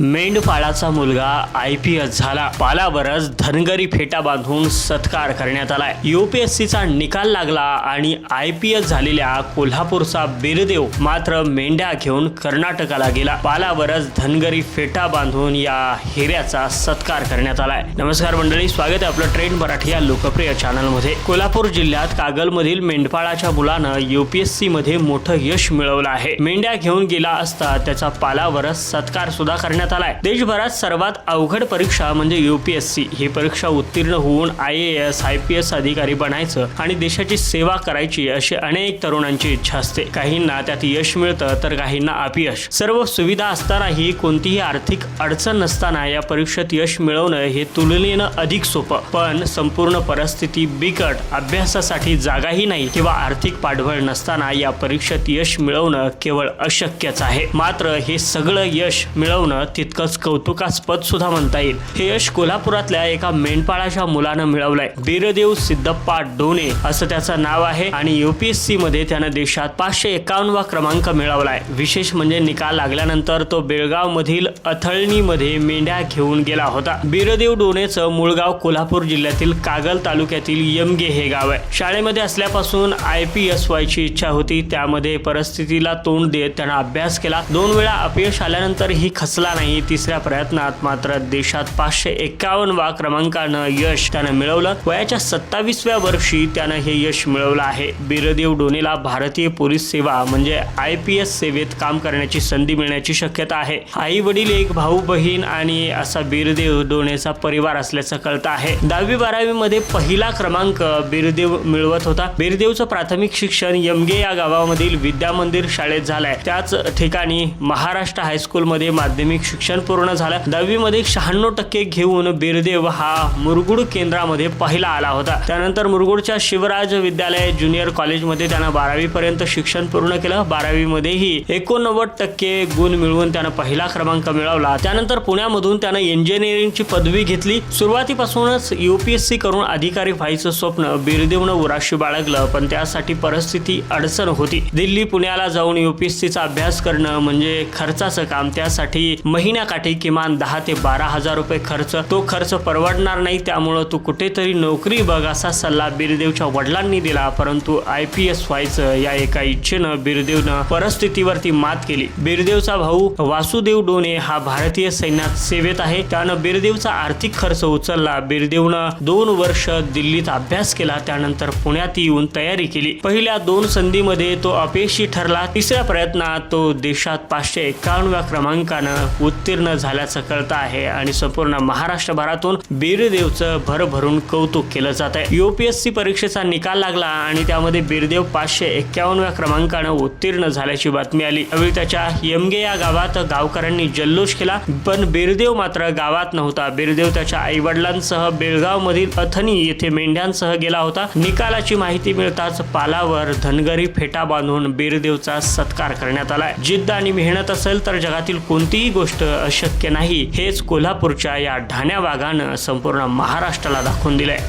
मेंढपाळाचा मुलगा I P S झाला. पालावरच धनगरी फेटा बांधून सत्कार करण्यात आलाय. युपीएससीचा निकाल लागला आणि आय पी एस झालेल्या कोल्हापूरचा बिरदेव मात्र मेंढ्या घेऊन कर्नाटकाला गेला. पालावरच धनगरी फेटा बांधून या हिऱ्याचा सत्कार करण्यात आलाय. नमस्कार मंडळी स्वागत आहे आपलं ट्रेंड मराठी या लोकप्रिय चॅनलमध्ये. कोल्हापूर जिल्ह्यात कागलमधील मेंढपाळाच्या मुलानं युपीएससी मध्ये मोठं यश मिळवलं आहे. मेंढ्या घेऊन गेला असता त्याचा पालावरच सत्कार सुद्धा करण्यात आलाय देशभरात सर्वात अवघड परीक्षा म्हणजे युपीएससी ही परीक्षा उत्तीर्ण होऊन I A S I P S अधिकारी बनायचं आणि देशाची सेवा करायची अशी अनेक तरुणांची इच्छा असते. काहींना त्यात यश मिळतं तर काहींना अपयश. सर्व सुविधा असतानाही कोणतीही आर्थिक अडचण नसताना या परीक्षेत यश मिळवणं हे तुलनेनं अधिक सोपं. पण संपूर्ण परिस्थिती बिकट अभ्यासासाठी जागाही नाही किंवा आर्थिक पाठबळ नसताना या परीक्षेत यश मिळवणं केवळ अशक्यच आहे. मात्र हे सगळं यश मिळवणं तितकंच कौतुकास्पद सुद्धा म्हणता येईल. हे यश कोल्हापुरातल्या एका मेंढपाळाच्या मुलानं मिळवलंय. बीरदेव सिद्धप्पा डोने असं त्याचं नाव आहे आणि युपीएससी मध्ये त्यानं देशात पाचशे एकावन्नवा क्रमांक मिळवलाय. विशेष म्हणजे निकाल लागल्यानंतर तो बेळगाव मधील अथळणीमध्ये मेंढ्या घेऊन गेला होता. बीरदेव डोनेचं मूळ गाव कोल्हापूर जिल्ह्यातील कागल तालुक्यातील यमगे हे गाव आहे. शाळेमध्ये असल्यापासून आय पी एस व्हायची इच्छा होती. त्यामध्ये परिस्थितीला तोंड देत त्यानं अभ्यास केला. दोन वेळा अपयश आल्यानंतर ही खचला नाही. तिसऱ्या प्रयत्नात मात्र देशात पाचशे एकावन्नवा क्रमांकानं यश त्यानं मिळवलं. वयाच्या सत्तावीसव्या वर्षी त्यानं हे यश मिळवलं आहे. बिरदेव डोनेला भारतीय पोलीस सेवा म्हणजे आय पी एस सेवेत काम करण्याची संधी मिळण्याची शक्यता आहे. आई वडील एक भाऊ बहीण आणि असा बीरदेव डोनेचा परिवार असल्याचं कळतं आहे. दहावी बारावी मध्ये पहिला क्रमांक बिरदेव मिळवत होता. बीरदेवचं प्राथमिक शिक्षण यमगे या गावामधील विद्या मंदिर शाळेत झालंय. त्याच ठिकाणी महाराष्ट्र हायस्कूलमध्ये माध्यमिक शिक्षण शिक्षण पूर्ण झालं. दहावीमध्ये शहाण्णव टक्के घेऊन बिरदेव हा मुरगुड केंद्रामध्ये पहिला आला होता. त्यानंतर मुरगुडच्या शिवराज विद्यालय ज्युनियर कॉलेजमध्ये त्यानं बारावी पर्यंत शिक्षण पूर्ण केलं. बारावीमध्येही एकोणनव्वद टक्के गुण मिळवून त्यानं पहिला क्रमांक मिळवला. त्यानंतर पुण्यामधून त्यानं इंजिनिअरिंगची पदवी घेतली. सुरुवातीपासूनच युपीएससी करून अधिकारी व्हायचं स्वप्न बिरदेवनं उराशी बाळगलं पण त्यासाठी परिस्थिती अडचण होती. दिल्ली पुण्याला जाऊन युपीएससीचा अभ्यास करणं म्हणजे खर्चाचं काम. त्यासाठी महिन्याकाठी किमान दहा ते बारा हजार रुपये खर्च. तो खर्च परवडणार नाही त्यामुळं तू कुठेतरी नोकरी बघ असा सल्ला बिरदेवच्या वडिलांनी दिला. परंतु आय पी एस व्हायचं या एका इच्छेनं बिरदेवनं परिस्थितीवरती मात केली. बिरदेवचा भाऊ वासुदेव डोने हा भारतीय सैन्यात सेवेत आहे. त्यानं बिरदेवचा आर्थिक खर्च उचलला. बिरदेवनं दोन वर्ष दिल्लीत अभ्यास केला त्यानंतर पुण्यात येऊन तयारी केली. पहिल्या दोन संधीमध्ये तो अपयशी ठरला. तिसऱ्या प्रयत्नात तो देशात पाचशे एकावन्नव्या क्रमांकानं उत्तीर्ण झाल्याचं कळतं आहे आणि संपूर्ण महाराष्ट्रभरातून बिरदेवचं भरभरून कौतुक केलं जात आहे. युपीएससी परीक्षेचा निकाल लागला आणि त्यामध्ये बिरदेव पाचशे एक्क्यावन्नव्या क्रमांकानं उत्तीर्ण झाल्याची बातमी आली. त्यावेळी त्याच्या यमगे या गावात गावकऱ्यांनी जल्लोष केला पण बिरदेव मात्र गावात नव्हता. बिरदेव त्याच्या आई वडिलांसह बेळगाव मधील अथनी येथे मेंढ्यांसह गेला होता. निकालाची माहिती मिळताच पालावर धनगरी फेटा बांधून बिरदेवचा सत्कार करण्यात आला जिद्द आणि मेहनत असेल तर जगातील कोणतीही गोष्ट गोष्ट अशक्य नाही. हेच कोल्हापूरच्या या ढाण्या वाघानं संपूर्ण महाराष्ट्राला दाखवून दिलंय.